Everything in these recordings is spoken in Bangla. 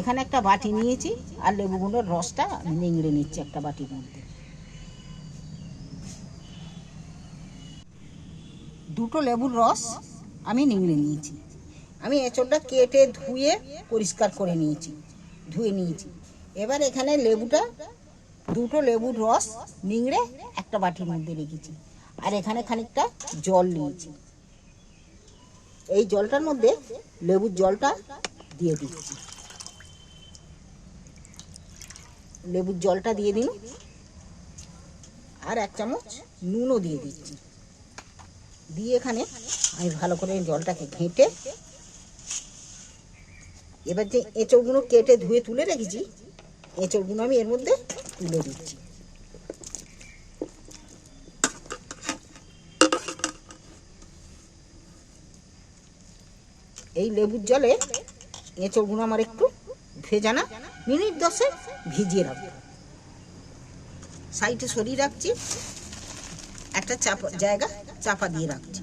এখানে একটা বাটি নিয়েছি, আর লেবুগুলোর রসটা নিংড়ে নিচ্ছি একটা বাটির মধ্যে। দুটো লেবুর রস আমি নিংড়ে নিয়েছি। আমি এঁচড়টা কেটে ধুয়ে পরিষ্কার করে নিয়েছি, ধুয়ে নিয়েছি। এবার এখানে লেবুটা, দুটো লেবুর রস নিংড়ে একটা বাটির মধ্যে রেখেছি, আর এখানে খানিকটা জল নিয়েছি। এই জলটার মধ্যে লেবুর জলটা দিয়ে দিচ্ছি। লেবুর জলটা দিয়ে দিন। আর এক চামচ নুনও দিয়ে দিচ্ছি। দিয়ে এখানে আমি ভালো করে জলটাকে ঘেঁটে, এবার যে এঁচড়গুলো কেটে ধুয়ে তুলে রেখেছি, এঁচড়গুলো আমি এর মধ্যে তুলে দিচ্ছি। এই লেবুর জলে এঁচড়গুলো আমার একটু ভেজানা, মিনিট দশে ভিজিয়ে রাখব। সাইডে সরিয়ে রাখছি। একটা চাপা, জায়গা চাপা দিয়ে রাখছি।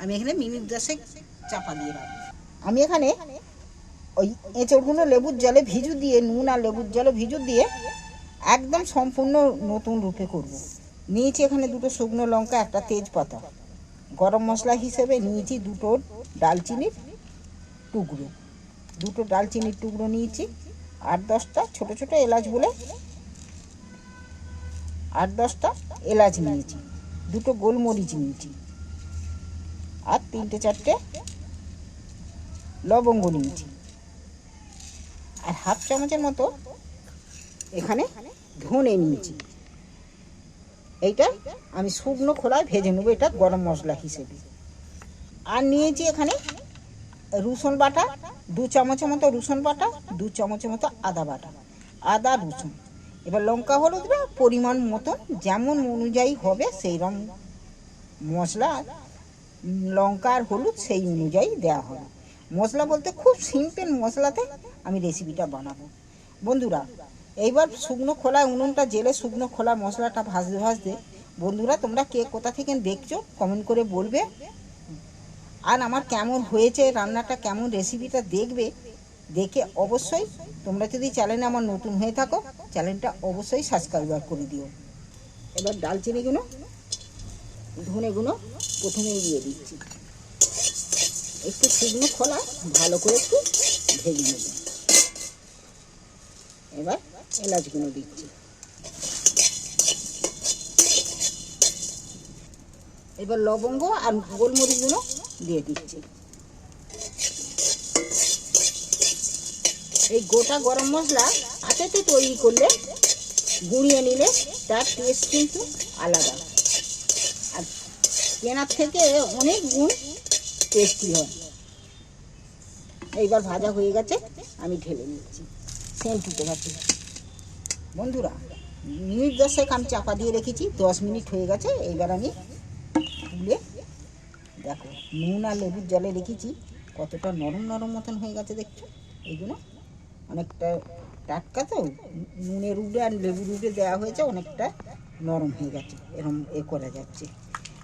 আমি এখানে মিনিট দশেক চাপা দিয়ে রাখব। আমি এখানে ওই এঁচড়গুলো লেবুর জলে ভিজু দিয়ে, নুন আর লেবুর জলে ভিজু দিয়ে একদম সম্পূর্ণ নতুন রূপে করব। নিয়েছি এখানে দুটো শুকনো লঙ্কা, একটা তেজপাতা। গরম মশলা হিসেবে নিয়েছি দুটো ডালচিনির টুকরো। দুটো ডালচিনির টুকরো নিয়েছি। আট দশটা ছোট ছোট এলাচ বলে আট দশটা এলাচ নিয়েছি। দুটো গোলমরিচ নিয়েছি। আর তিনটে চারটে লবঙ্গ নিয়েছি। আর হাফ চামচের মতো এখানে ধনে নিয়েছি। এইটা আমি শুকনো খোলায় ভেজে নেব, এটা গরম মশলা হিসেবে। আর নিয়েছি এখানে রসুন বাটা দু চামচের মতো রসুন বাটা, দু চামচের মতো আদা বাটা। আদা, রসুন। এবার লঙ্কা হলুদটা পরিমাণ মতন যেমন অনুযায়ী হবে সেই রকম মশলা, লঙ্কা আর হলুদ সেই অনুযায়ী দেওয়া হবে। মশলা বলতে খুব সিম্পল মশলাতে আমি রেসিপিটা বানাবো। বন্ধুরা, এইবার শুকনো খোলা উনুনটা জেলে শুকনো খোলা মশলাটা ভাজতে ভাজতে, বন্ধুরা তোমরা কে কোথা থেকে দেখছ কমেন্ট করে বলবে। আর আমার কেমন হয়েছে, রান্নাটা কেমন রেসিপিটা দেখবে, দেখে অবশ্যই তোমরা যদি চ্যানেলে আমার নতুন হয়ে থাকো চ্যানেলটা অবশ্যই সাবস্ক্রাইবার করে দিও। এবার ডালচিনিগুলো ধনেগুলো প্রথমেই দিয়ে দিচ্ছি। একটু শুকনো খোলা, ভালো করে একটু ভেজে নেব। এবার এলাচগুলো দিচ্ছি। এবার লবঙ্গ আর গোলমরিচগুলো দিয়ে দিচ্ছি। এই গোটা গরম মশলা হাতেতে তৈরি করলে গুঁড়িয়ে নিলে তার টেস্ট কিন্তু আলাদা। আর কেনার থেকে অনেক গুণ টেস্টি হয়। এইবার ভাজা হয়ে গেছে, আমি ঢেলে নিচ্ছি। সেন্ট উঠে গেছে বন্ধুরা মিনিট দশেক আমি চাপা দিয়ে রেখেছি, দশ মিনিট হয়ে গেছে, এইবার আমি তুলে দেখো, নুন আর লেবুর জলে রেখেছি, কতটা নরম নরম মতন হয়ে গেছে দেখছ? এইগুলো অনেকটা টাটকা তো, নুনের উড়ে আর লেবুর উড়ে দেওয়া হয়েছে, অনেকটা নরম হয়ে গেছে এরকম এ করা যাচ্ছে।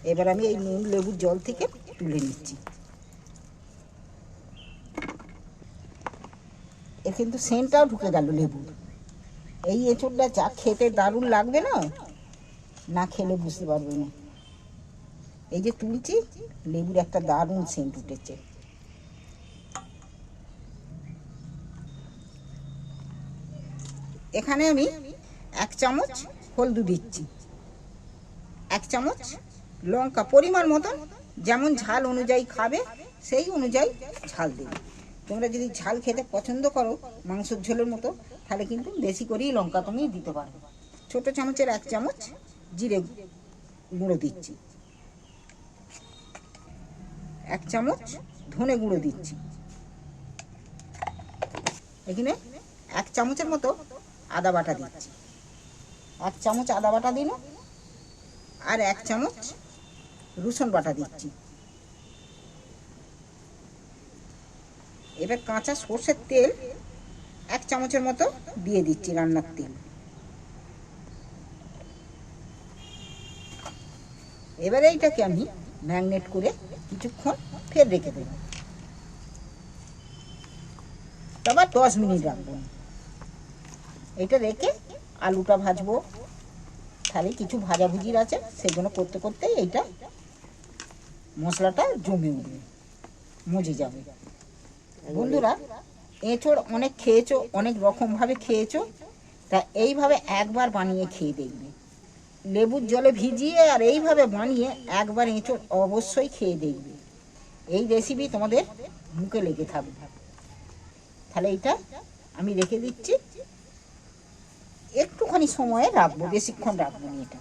এবার আমি এই নুন লেবুর জল থেকে তুলে নিচ্ছি। এর কিন্তু সেন্টটাও ঢুকে গেল লেবুর। এই এঁচড়টা চা খেতে দারুণ লাগবে না? না খেলে বুঝতে পারবে না। এই যে তুলছি, লেবুর একটা দারুণ সেন্ট উঠেছে। এখানে আমি এক চামচ হলদু দিচ্ছি। এক চামচ লঙ্কা পরিমাণ মতন, যেমন ঝাল অনুযায়ী খাবে, সেই অনুযায়ী ঝাল দেবে। তোমরা যদি ঝাল খেতে পছন্দ করো, মাংসের ঝোলের মতো, তাহলে কিন্তু বেশি করেই লঙ্কা তুমি দিতে পারবে। ছোট চামচের এক চামচ জিরে গুঁড়ো দিচ্ছি। এক চামচ ধনে গুঁড়ো দিচ্ছি। এখানে এক চামচের মতো আদা বাটা দিচ্ছি। এক চামচ আদা বাটা দিন আর এক চামচ রসুন বাটা দিচ্ছি। এবার কাঁচা সর্ষের তেল এক চামচের মতো দিয়ে দিচ্ছি রান্নার তেল। এবারে এইটাকে আমি ম্যাগনেট করে কিছুক্ষণ ফের রেখে দেব। আবার দশ মিনিট রাখব। এটা রেখে আলুটা ভাজবো। তাহলে কিছু ভাজাভুজির আছে, সেগুলো করতে করতে এইটা মশলাটা জমে উঠবে, মজে যাবে। বন্ধুরা, এঁচড় অনেক খেয়েছো, অনেক রকমভাবে খেয়েছো, তা এইভাবে একবার বানিয়ে খেয়ে দেখবে। লেবুর জলে ভিজিয়ে আর এইভাবে বানিয়ে একবার এঁচড় অবশ্যই খেয়ে দেখবে। এই রেসিপি তোমাদের মুখে লেগে থাকবে। তাহলে এইটা আমি রেখে দিচ্ছি। একটুখানি সময়ে রাখব, বেশিক্ষণ রাখব না এটা।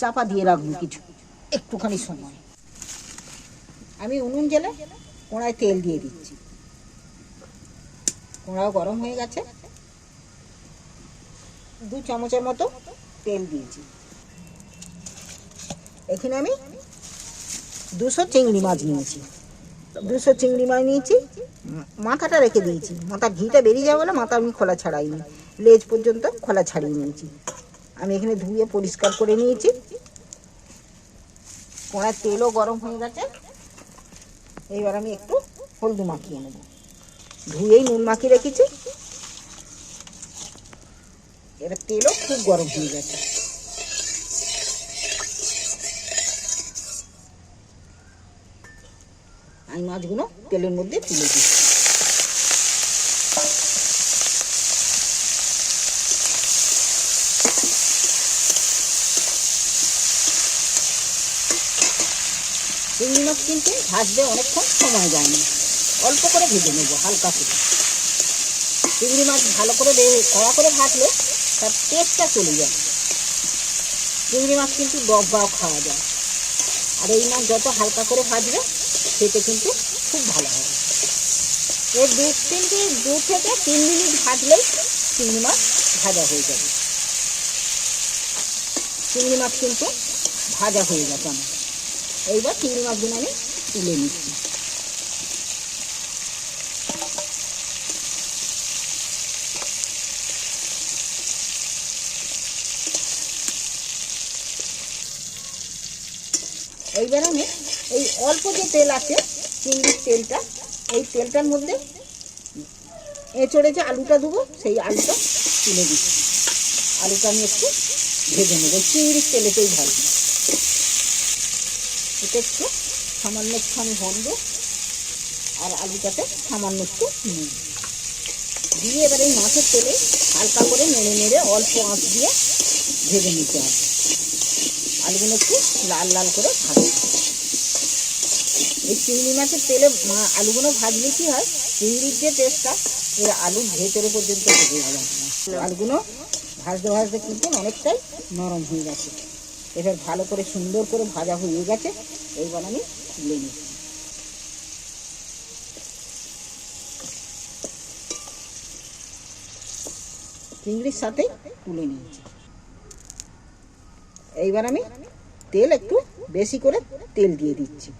চাপা দিয়ে রাখব কিছু, একটুখানি সময়। আমি উনুন জেলে কোড়ায় তেল দিয়ে দিচ্ছি। কোড়াও গরম হয়ে গেছে। দু চামচের মতো তেল দিয়েছি। এখানে আমি দুশো চিংড়ি মাছ নিয়েছি। দুশো চিংড়ি মাছ নিয়েছি। মাথাটা রেখে দিয়েছি। মাথার ঘিটা বেরিয়ে যাবে বলে মাথা আমি খোলা ছাড়াইনি। লেজ পর্যন্ত খোলা ছাড়িয়ে নিয়েছি। আমি এখানে ধুয়ে পরিষ্কার করে নিয়েছি। কড়ার তেলও গরম হয়ে গেছে। এইবার আমি একটু হলদু মাখিয়ে নেব। ধুয়েই নুন মাখিয়ে রেখেছি। এবার তেলও খুব গরম হয়ে গেছে। আমি মাছগুলো তেলের মধ্যে তুলে দিই চিংড়ি মাছ কিন্তু ভাজতে অনেকক্ষণ সময় যায় না। অল্প করে ভেজে নেব, হালকা করে। চিংড়ি মাছ ভালো করে কড়া করে ভাজলে তার টেস্টটা চলে যায়। চিংড়ি মাছ কিন্তু ডব্বাও খাওয়া যায়। আর এই মাছ যত হালকা করে ভাজবে, খেতে কিন্তু খুব ভালো হবে এর দু তিন মিনিট দু থেকে তিন মিনিট ভাজলেই চিংড়ি মাছ ভাজা হয়ে যাবে। চিংড়ি মাছ কিন্তু ভাজা হয়ে গেছে আমার। এইবার চিংড়ি মাছগুলো আমি তুলে নিচ্ছি। এইবার আমি এই অল্প যে তেল আছে, চিংড়ির তেলটা, এই তেলটার মধ্যে এঁচড়ে যে আলুটা দেবো, সেই আলুটা তুলে দিচ্ছি আলুটা আমি একটু ভেজে নেব। চিংড়ির তেলেতেই ভাজবো এটা একটু সামান্য একটুখানি ভন্ড আর আলুটাতে সামান্য একটু নুন। দিয়ে এবার এই মাছের তেলে হালকা করে নেড়ে নেড়ে অল্প আঁচ দিয়ে ভেজে নিতে হবে। আলুগুলো একটু লাল লাল করে ভাজতে হবে। এই চিংড়ি মাছের তেলে আলুগুলো ভাজলে কি হয়? চিংড়ির যে টেস্টটা এই আলুর ভেতরে পর্যন্ত ভেজে যাবে। আলুগুলো ভাজতে ভাজতে কিন্তু অনেকটাই নরম হয়ে গেছে। এবার ভালো করে সুন্দর করে ভাজা হয়ে গেছে। এইবার আমি তুলে নিচ্ছি চিংড়ির সাথে তুলে নিয়েছি। এইবার আমি তেল একটু বেশি করে তেল দিয়ে দিচ্ছি।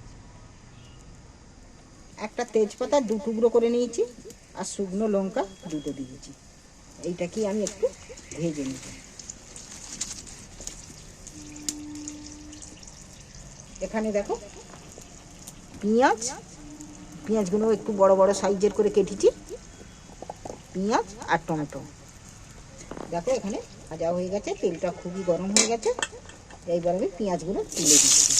একটা তেজপাতা দু টুকরো করে নিয়েছি আর শুকনো লঙ্কা দুটো দিয়েছি। এইটা কি আমি একটু ভেজে নিব। এখানে দেখো পেঁয়াজ পেঁয়াজগুলো একটু বড় বড় সাইজের করে কেটেছি। পেঁয়াজ আর টমেটো। দেখো এখানে ভাজা হয়ে গেছে, তেলটা খুবই গরম হয়ে গেছে। এইবার আমি পেঁয়াজগুলো তুলে দিচ্ছি।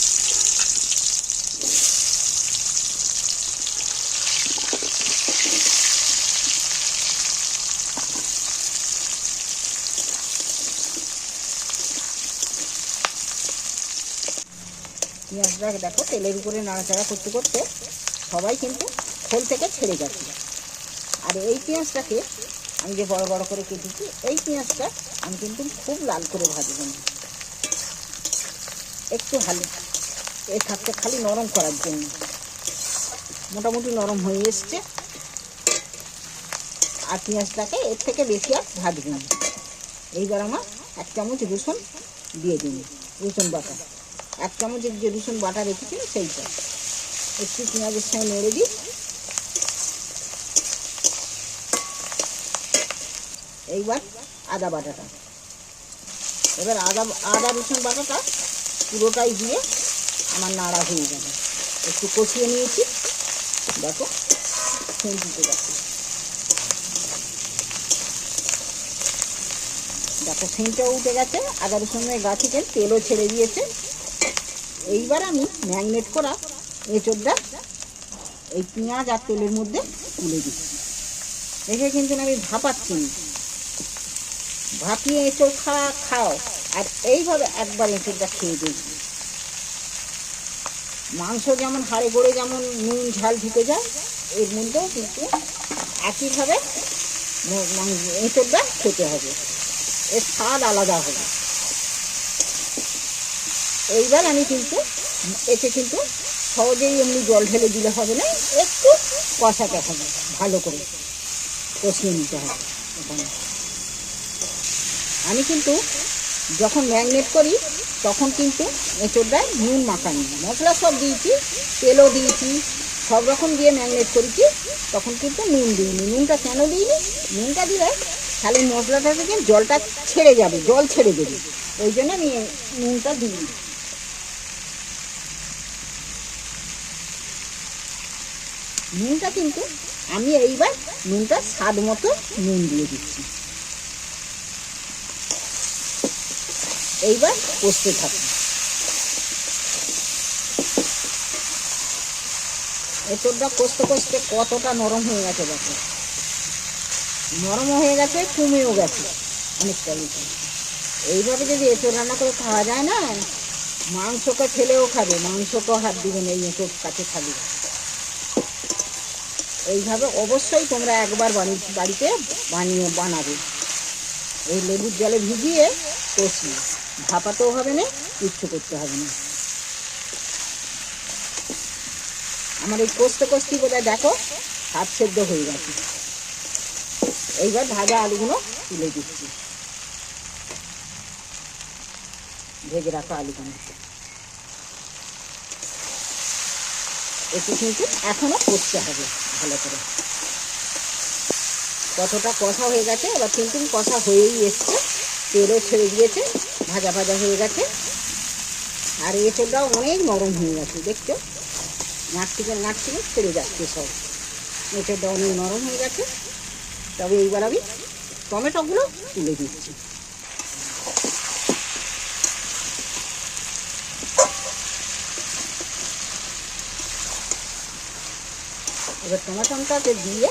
পেঁয়াজটা দেখো তেলের উপরে নাড়াচাড়া করতে করতে সবাই কিন্তু খোল থেকে ছেড়ে যাচ্ছে। আর এই পেঁয়াজটাকে আমি যে বড় বড় করে কেটেছি, এই পেঁয়াজটা আমি কিন্তু খুব লাল করে ভাজবো। না একটু ভালো এই থাকতে খালি নরম করার জন্য। মোটামুটি নরম হয়ে এসছে। আর পেঁয়াজটাকে এর থেকে বেশি আর ভাজবো না। এইবার আমার এক চামচ রসুন দিয়ে দিন, রসুন বাটা। এক চামচের যে রসুন বাটা রেখেছিল সেইটা। একটু পেঁয়াজের সঙ্গে নেড়ে দিই। এইবার আদা বাটাটা। এবার আদা আদা রসুন বাটাটা পুরোটাই দিয়ে আমার নাড়া হয়ে যাবে। একটু কষিয়ে নিয়েছি। দেখো খুঁজিতে দেখো দেখো সিঁড়িটাও উঠে গেছে। আদার সময় গাছের তেলও ছেড়ে দিয়েছে। এইবার আমি ম্যাগনেট করা এঁচড়টা এই পেঁয়াজ আর তেলের মধ্যে তুলে দিচ্ছি দেখে কিন্তু আমি ভাপাচ্ছি ভাপিয়ে এঁচড় খা, খাও। এইভাবে একবার এঁচোড়টা খেয়ে দেখি মাংস যেমন হাড়ে গড়ে যেমন নুন, ঝাল ঢুকে যায়, এর মধ্যেও কিন্তু একইভাবে এঁচোড়টা খেতে হবে। এর স্বাদ আলাদা হবে। এইবার আমি কিন্তু এতে কিন্তু সহজেই এমনি জল ঢেলে দিলে হবে না, একটু কষাতে হবে, ভালো করে কষিয়ে নিতে হবে। আমি কিন্তু যখন ম্যাগনেট করি, তখন কিন্তু এঁচোড়টায় নুন মাখানি মশলা সব দিয়েছি, তেলও দিয়েছি, সব রকম দিয়ে ম্যাগনেট করেছি, তখন কিন্তু নুন দিইনি। নুনটা কেন দিইনি? নুনটা দিলে তাহলে মশলাটা থেকে জলটা ছেড়ে যাবে, জল ছেড়ে দেবে। ওই জন্য আমি নুনটা দিই নুনটা কিন্তু আমি এইবার নুনটা স্বাদ মতো নুন দিয়ে দিচ্ছি। এইবার কষতে থাকুন। এঁচড়টা কষতে কষতে কতটা নরম হয়ে গেছে দেখো। নরমও হয়ে গেছে, কমেও গেছে অনেকটা বেশি এইভাবে যদি এঁচড় রান্না করে খাওয়া যায় না, মাংসকে খেলেও খাবে মাংসকেও হাত দিবে না, এই এঁচড় কাছে খাবে। এইভাবে অবশ্যই তোমরা একবার বাড়িতে বানিয়ে বানাবে। এই লেবুর জলে ভিজিয়ে কষিয়ে। ভাপাতেও হবে না কিচ্ছু করতে হবে না। আমার এই কষতে কষতে বোধহয় দেখো হাত সেদ্ধ হয়ে গেছে। এইবার ভাজা আলুগুলো তুলে দিচ্ছি। ভেজে রাখা আলুগুলো। একটু কিন্তু এখনও করতে হবে ভালো করে। কতটা কষা হয়ে গেছে, এবার কিন্তু কষা হয়েই এসছে। তেলও ছেড়ে দিয়েছে, ভাজা ভাজা হয়ে গেছে। আর এ এঁচড়টাও অনেক নরম হয়ে গেছে, দেখছ? নাক থেকে নাক থেকে ছেড়ে যাচ্ছে সব। এঁচড়টা অনেক নরম হয়ে গেছে। তবে এইবার আমি টমেটোগুলো তুলে দিচ্ছি। এবার টমেটোটাকে দিয়ে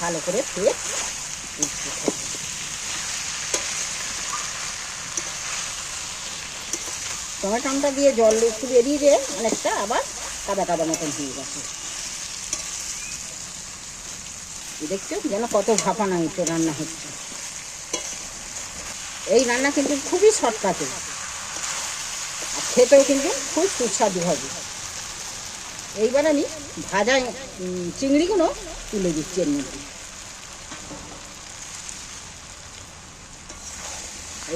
ভালো করে ফের থাকবে। দিয়ে জল একটু বেরিয়ে দিয়ে অনেকটা আবার কাদা কাদা মতন হয়ে গেছে। দেখছ যেন কত ভাপানো হচ্ছে, রান্না হচ্ছে। এই রান্না কিন্তু খুবই শর্টকাটে। আর খেতেও কিন্তু খুব সুস্বাদু হবে। এইবার আমি ভাজা চিংড়িগুলো তুলে দিচ্ছি এর মধ্যে।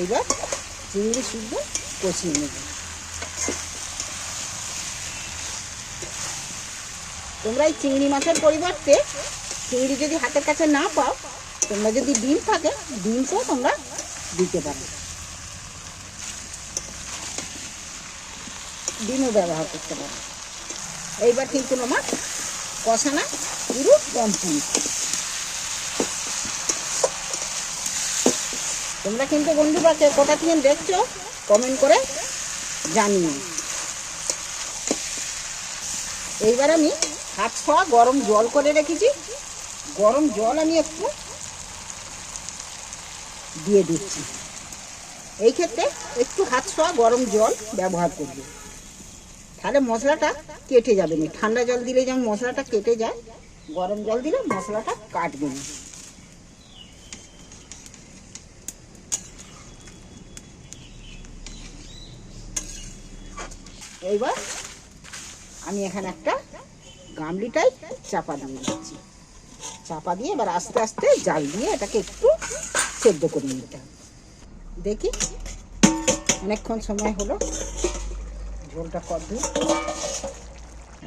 এইবার চিংড়ি শুদ্ধ কষিয়ে নেব। তোমরা এই চিংড়ি মাছের পরিবর্তে চিংড়ি যদি হাতের কাছে না পাও, তোমরা যদি ডিম থাকে ডিমকেও তোমরা দিতে পারো। ডিমও ব্যবহার করতে পারো। এইবার কিন্তু আমার কষানা পুরো কমপ্লিট তোমরা কিন্তু বন্ধুরা কে কোথা থেকে দেখছ কমেন্ট করে জানিও। এইবার আমি হাত ছোঁয়া গরম জল করে রেখেছি। গরম জল আমি একটু দিয়ে দিচ্ছি। এই ক্ষেত্রে একটু হাত ছোঁয়া গরম জল ব্যবহার করবে। তাহলে মশলাটা কেটে যাবে না। ঠান্ডা জল দিলে যেমন মশলাটা কেটে যায়, গরম জল দিলে মশলাটা কাটবে না। এইবার আমি এখানে একটা গামলিটাই চাপা দিয়ে দিচ্ছি। চাপা দিয়ে এবার আস্তে আস্তে জাল দিয়ে এটাকে একটু সেদ্ধ করে নিতে হবে। দেখি অনেকক্ষণ সময় হলো। ঝোলটা কত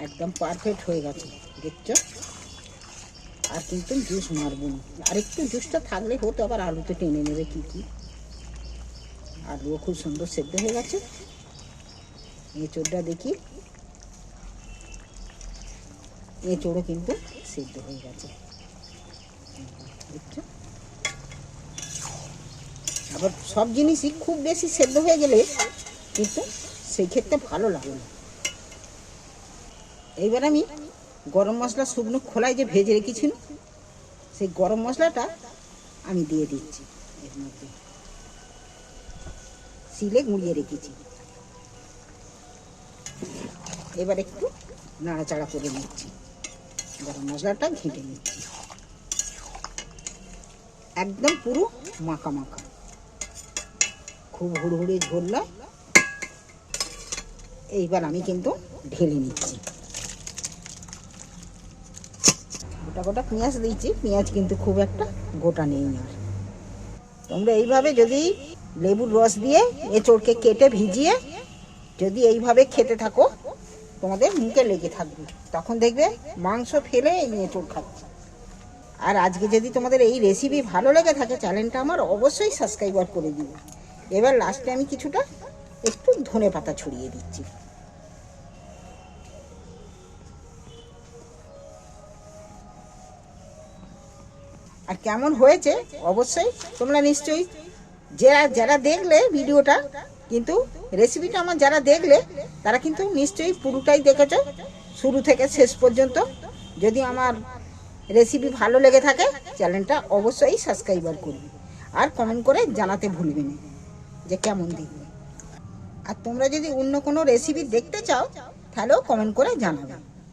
একদম পারফেক্ট হয়ে গেছে, দেখছ? আর কিন্তু জুস মারবো না। আর একটু জুসটা থাকলে হতো, আবার আলুতে টেনে নেবে কী কি? আলুও খুব সুন্দর সেদ্ধ হয়ে গেছে। এঁচোড়টা দেখি। এঁচোড়ও কিন্তু সেদ্ধ হয়ে গেছে। আবার সব জিনিসই খুব বেশি সেদ্ধ হয়ে গেলে কিন্তু সেই ক্ষেত্রে ভালো লাগে না। এইবার আমি গরম মশলা শুকনো খোলায় যে ভেজে রেখেছিল সেই গরম মশলাটা আমি দিয়ে দিচ্ছি এর মধ্যে। শিলে গুঁড়িয়ে রেখেছি। এবার একটু নাড়াচাড়া করে নিচ্ছি। গরম মশলাটা ঘেঁটে নিচ্ছি। একদম পুরো মাখা মাখা। খুব হুড়হুড়ি ঝোল এইবার আমি কিন্তু ঢেলে নিচ্ছি। গোটা গোটা পেঁয়াজ দিয়েছি, পেঁয়াজ কিন্তু খুব একটা গোটা নেই আর। তোমরা এইভাবে যদি লেবুর রস দিয়ে এঁচড়কে কেটে ভিজিয়ে যদি এইভাবে খেতে থাকো তোমাদের মুখে লেগে থাকবে। তখন দেখবে মাংস ফেলে এই এঁচড় খাচ্ছে। আর আজকে যদি তোমাদের এই রেসিপি ভালো লেগে থাকে চ্যানেলটা আমার অবশ্যই সাবস্ক্রাইবার করে দিবে। এবার লাস্টে আমি কিছুটা একটু ধনে পাতা ছড়িয়ে দিচ্ছি। আর কেমন হয়েছে অবশ্যই তোমরা নিশ্চয়ই যারা যারা দেখলে ভিডিওটা, কিন্তু রেসিপিটা আমার যারা দেখলে তারা কিন্তু নিশ্চয়ই পুরোটাই দেখেছে, শুরু থেকে শেষ পর্যন্ত। যদি আমার রেসিপি ভালো লেগে থাকে চ্যানেলটা অবশ্যই সাবস্ক্রাইবার করবে। আর কমেন্ট করে জানাতে ভুলবে না, যে কেমন দেখবে। আর তোমরা যদি অন্য কোনো রেসিপি দেখতে চাও, তাহলেও কমেন্ট করে জানাবে।